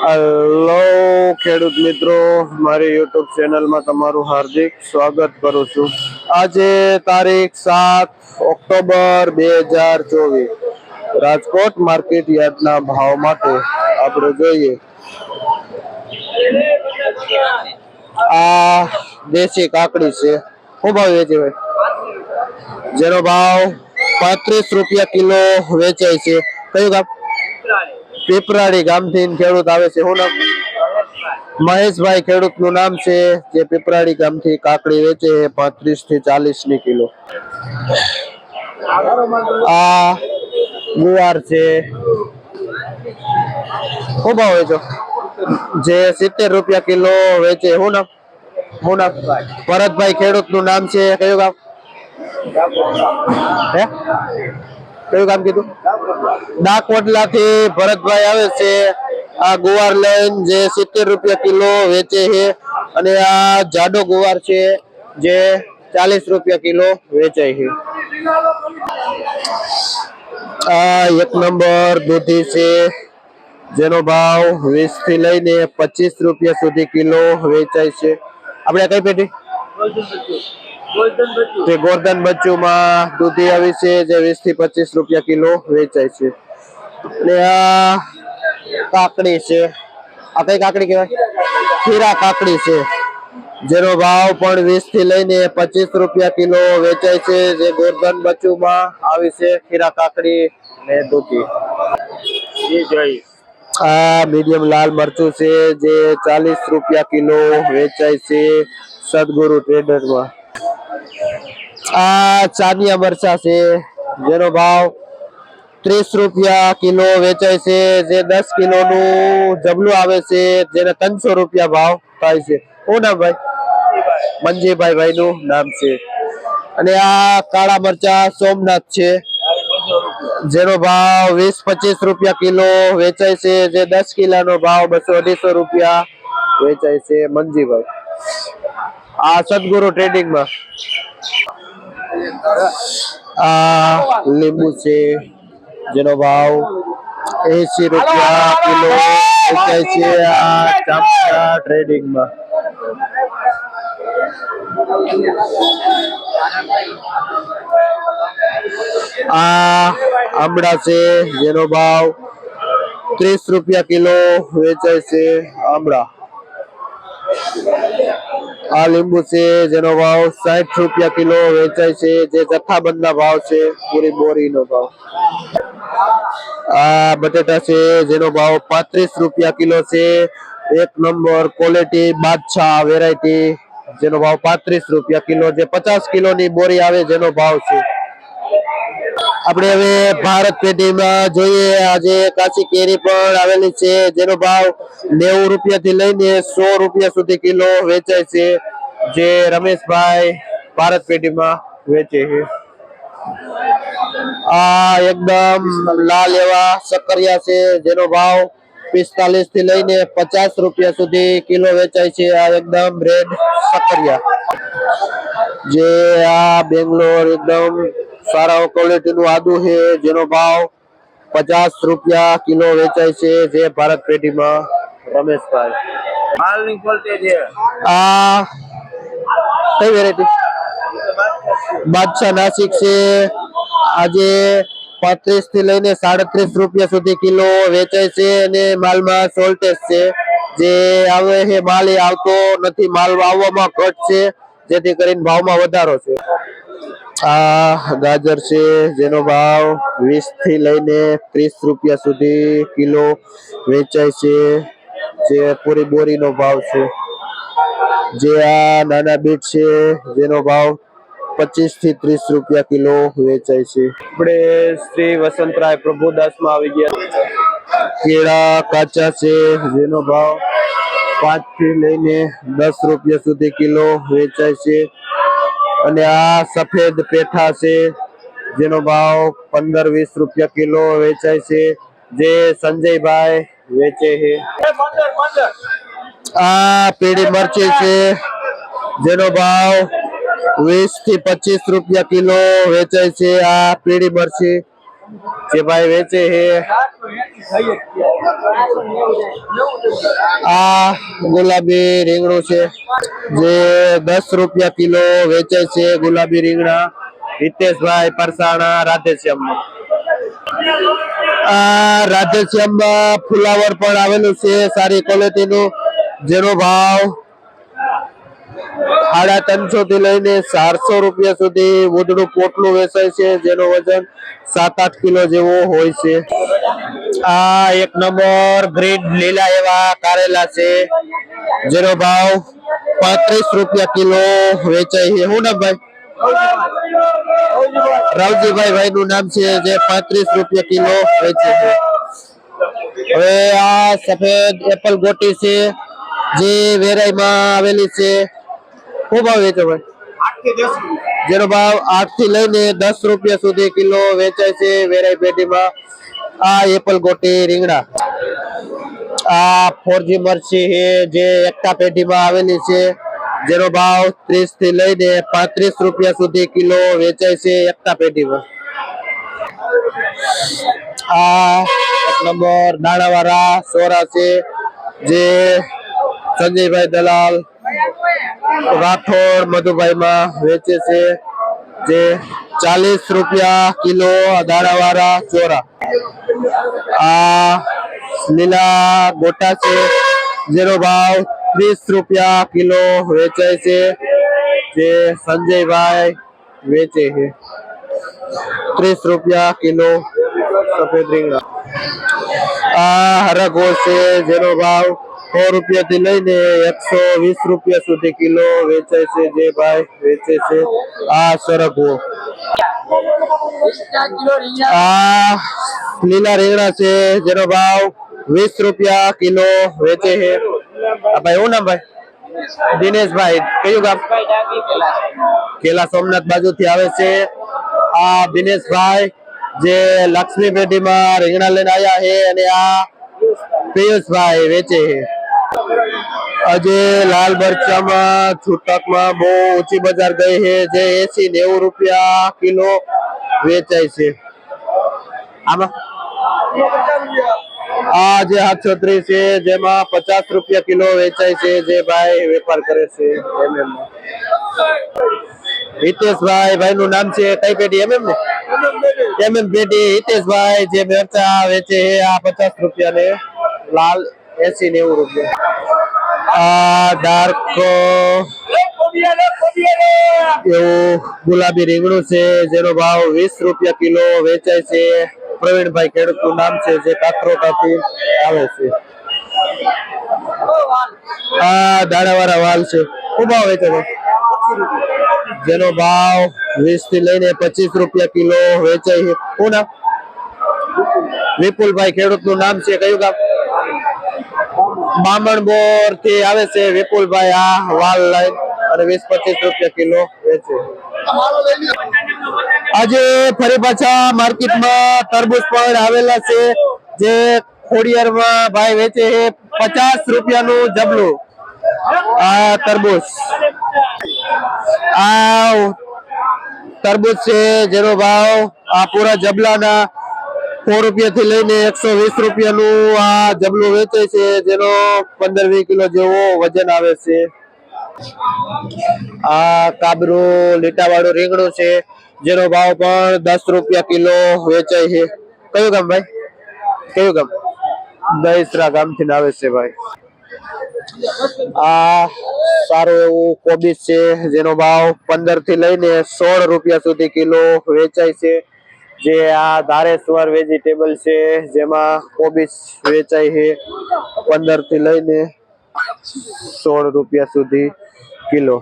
Hello ખેડૂત મિત્રો. મારી યુટ્યુબ ચેનલમાં તમારું હાર્દિક સ્વાગત કરું છું. આજે તારીખ સાત ઓક્ટોબર બે હજાર ચોવીસ. રાજકોટ માર્કેટ યાર્ડના ભાવ માટે આપણે જોઈએ. આ દેશી કાકડી છે. શું ભાવ વેચે ભાઈ? જેનો ભાવ પાંત્રીસ રૂપિયા કિલો વેચાય છે. કયું ગામ પીપરાડી ગામથી ખેડૂત આવે છે. શું નામ મહેશભાઈ ખેડૂતનું નામ છે. જે પીપરાડી ગામથી કાકડી વેચે છે પાંત્રીસથી ચાલીસની કિલો. આ ગુવાર છે. શું વેચો જે. સિત્તેર રૂપિયા કિલો વેચે શું નામ શું નામ ભરતભાઈ ખેડૂતનું નામ છે. કયું ગામ? હે? કયું ગામ કીધું? ડાકોટલા થી ભરતભાઈ આવે છે. આ ગુવાર લઈને જે સિત્તેર રૂપિયા કિલો વેચે છે અને આ જાડો ગુવાર છે જે ચાલીસ રૂપિયા કિલો વેચાય છે. આ એક નંબર દૂધી છે. જેનો ભાવ વીસથી લઈને પચીસ રૂપિયા સુધી કિલો વેચાય છે. આપણે કઈ પેટી? જે ગોરધન બચ્ચુમાં દૂધી આવી છે જે વીસથી પચીસ રૂપિયા કિલો વેચાય છે. અને આ કાકડી છે. આ કઈ કાકડી કહેવાય? ખીરા કાકડી છે. જેનો ભાવ પણ વીસથી લઈને પચીસ રૂપિયા કિલો વેચાય છે જે ગોરધન બચ્ચુમાં આવી છે ખીરા કાકડી ને દૂધી. આ મીડિયમ લાલ મરચું છે જે ચાલીસ રૂપિયા કિલો વેચાય છે સદગુરુ ટ્રેડરમાં આ ચાનિયા મરચા છે, જેનો ભાવ ત્રીસ રૂપિયા કિલો વેચાય છે, જે દસ કિલો નું જબલું આવે છે, જેને ત્રણસો રૂપિયા ભાવ થાય છે. શું નામ ભાઈ? મંજીભાઈ ભાઈ નું નામ છે. અને આ કાળા મરચા સોમનાથ છે, જેનો ભાવ વીસ પચીસ રૂપિયા કિલો વેચાય છે, જે દસ કિલોનો ભાવ બસો અઢીસો રૂપિયા વેચાય છે, મંજીભાઈ. આ સદગુરુ ટ્રેડિંગમાં. આ લીંબુ છે જેનો ભાવ એસી રૂપિયા કિલો વેચાય છે આ ચામડા ટ્રેડિંગમાં આ આમળા છે જેનો ભાવ ત્રીસ રૂપિયા કિલો વેચાય છે આમળા. આ લીંબુ છે, જેનો ભાવ સાઠ રૂપિયા કિલો વેચાય છે, જે જથ્થાબંધ ભાવ છે, પૂરી બોરી નો ભાવ. આ બટેટા છે, જેનો ભાવ પાંત્રીસ રૂપિયા કિલો છે. એક નંબર ક્વોલિટી બાદશાહ વેરાયટી જેનો ભાવ પાંત્રીસ રૂપિયા કિલો જે પચાસ કિલો ની બોરી આવે, જેનો ભાવ છે. આપણે હવે ભારત પેઢીમાં જોઈએ. આજે કાચી કેરી પણ આવેલી છે. જેનો ભાવ નેવું રૂપિયા થી લઈને સો રૂપિયા સુધી કિલો વેચાય છે. જે રમેશભાઈ ભારત પેઢીમાં વેચે છે. આ એકદમ લાલ એવા સક્કરિયા છે. જેનો ભાવ પિસ્તાલીસથી લઈને પચાસ રૂપિયા સુધી કિલો વેચાય છે. આ એકદમ રેડ સક્કરિયા. જે આ બેંગ્લોર એકદમ સારા ક્વોલિટી નું આદુ છે જેનો ભાવ પચાસ રૂપિયા કિલો વેચાય છે જે ભારત પેઢીમાં રમેશભાઈ. માલની ક્વોલિટી છે. આ કઈ વેરાયટી બાદશાહ નાસિક છે. આજે પાંત્રીસથી લઈને સાડત્રીસ રૂપિયા સુધી કિલો વેચાય છે અને માલમાં સોલ્ટેજ છે. જે આવે છે માલ આવતો નથી માલ આવવામાં ઘટ છે. જેથી કરીને ભાવમાં વધારો છે. આ ગાજર છે જેનો ભાવ વીસથી લઈને ત્રીસ રૂપિયા સુધી કિલો વેચાય છે જે પૂરી બોરીનો ભાવ છે. જે આ નાના બીટ છે જેનો ભાવ પચીસથી ત્રીસ રૂપિયા કિલો વેચાય છે. આપણે શ્રી વસંતરાય પ્રભુદાસમાં આવી ગયા. કેળા કાચા છે જેનો ભાવ પાંચથી લઈને દસ રૂપિયા સુધી કિલો વેચાય છે. અને આ સફેદ પેઠા છે, જેનો ભાવ પંદર વીસ રૂપિયા કિલો વેચાય છે, જે સંજયભાઈ વેચે છે. આ પીળી મરચી છે, જેનો ભાવ વીસથી પચીસ રૂપિયા કિલો વેચાય છે. આ પીળી મરચી જે ભાઈ વેચે છે. આ ગુલાબી રીંગણું છે. જે દસ રૂપિયા કિલો વેચે છે ગુલાબી રીંગણા. હિતેશભાઈ પરસાણા રાધેશ્યામ. આ રાધેશ્યામ ફુલાવર પણ આવેલું છે સારી ક્વોલિટીનું. જેનો ભાવ સાડા ત્રણસો થી લઈને ચારસો રૂપિયા સુધી વુડનું પોટલું વેચાય છે. જેનો વજન સાત આઠ કિલો જેવો હોય છે. આ એક નંબર ગ્રીન લીલા એવા કારેલા છે. જેનો ભાવ પાંત્રીસ રૂપિયા કિલો વેચાય છે. શું નામ ભાઈ? રાવજીભાઈ ભાઈ નું નામ છે જે પાંત્રીસ રૂપિયા કિલો વેચે છે. હવે આ સફેદ એપલ ગોટી છે જે વેરાઈમાં આવેલી છે. ખૂબ ભાવ વેચો ભાઈ? જેનો ભાવ આઠથી લઈને દસ રૂપિયા સુધી કિલો વેચાય છે વેરાઈ પેટીમાં. આ એપલ ગોટી રીંગણા. આ ફોરજી મરચી જે એકતા પેઢીમાં આવેલી છે. જેનો ભાવ ત્રીસથી લઈને પાંત્રીસ રૂપિયા સુધી કિલો વેચાય છે એકતા પેઢીમાં. આ એક નંબર દાણાવાળા સોરા છે, જે સંજયભાઈ દલાલ રાઠોડ મધુભાઈ માં વેચે છે, જે ચાલીસ રૂપિયા કિલો દાણાવાળા ચોરા આ લીલા ગોટા છે જેનો ભાવ ત્રીસ રૂપિયા કિલો વેચાય છે જે સંજયભાઈ વેચે છે ત્રીસ રૂપિયા કિલો સફેદ રીંગણા આ હરગો છે જેનો ભાવ સો રૂપિયા થી લઈને એકસો વીસ રૂપિયા સુધી કિલો વેચાય છે જે ભાઈ વેચે છે આ સરગવો આ લીલા રીંગણા છે જેનો ભાવ વીસ રૂપિયા કિલો વેચે છે આ ભાઈ શું નામ ભાઈ દિનેશભાઈ કયું ગામ કેલા સોમનાથ બાજુ થી આવે છે. આ દિનેશભાઈ જે લક્ષ્મી પેઢીમાં રીંગણા લઈને આવ્યા છે અને આ પિયુષભાઈ વેચે છે આજે લાલ મરચામાં છૂટકમાં બહુ ઊંચી બજાર ગઈ છે જે એસી નેવું રૂપિયા કિલો વેચાય છે. આમાં? આ જે હાથ છત્રી છે, જેમાં પચાસ રૂપિયા કિલો વેચાય છે, જે ભાઈ વેપાર કરે છે MM માં. હિતેશભાઈ ભાઈ નું નામ છે, કઈ પેઢી? એમ એમ ને? એમ એમ પેઢી હિતેશભાઈ જે મરચા વેચે આ પચાસ રૂપિયા ને લાલ એસી નેવું રૂપિયા. આ ડાર્કો એવું ગુલાબી રીંગણું છે, જેનો ભાવ વીસ રૂપિયા કિલો વેચાય છે. પ્રવીણભાઈ ખેડૂત નામ છે, જે કાથરોટાથી આવે છે. આ દાણાવાળા વાલ છે, ખૂબ ભાવ વેચે જેનો ભાવ વીસથી લઈને પચીસ રૂપિયા કિલો વેચાય છે. શું વિપુલભાઈ ખેડૂતનું નામ છે, કયું ગામ? બામણથી આવે છે વિપુલભાઈ, આ વાલ લાઈન અને વીસ પચીસ રૂપિયા કિલો વેચે. આજે ફરી પાછા માર્કેટમાં તરબૂચ પણ આવેલા છે, જે ખોડિયારમાં ભાઈ વેચે છે પચાસ રૂપિયાનું જબલું. આ તરબૂચ. આ તરબૂચ છે, જેનો ભાવ આ પૂરા જબલાના સો રૂપિયા થી લઈને એકસો વીસ રૂપિયાનું આ જબલું વેચે છે, જેનો પંદર વીસ કિલો જેવો વજન આવે છે. આ કાબરું લીટાવાળું રીંગણું છે, જેનો ભાવ પણ દસ રૂપિયા કિલો વેચાય છે. કયું ગામ ભાઈ? કયું ગામ? દહીસરા ગામથી આવે છે ભાઈ. આ સારું એવું કોબીજ છે, જેનો ભાવ પંદરથી લઈને સોળ રૂપિયા સુધી કિલો વેચાય છે. જે આ ધારેશ્વર વેજીટેબલ છે, જેમાં કોબીજ વેચાય છે પંદરથી લઈને સોળ રૂપિયા સુધી કિલો.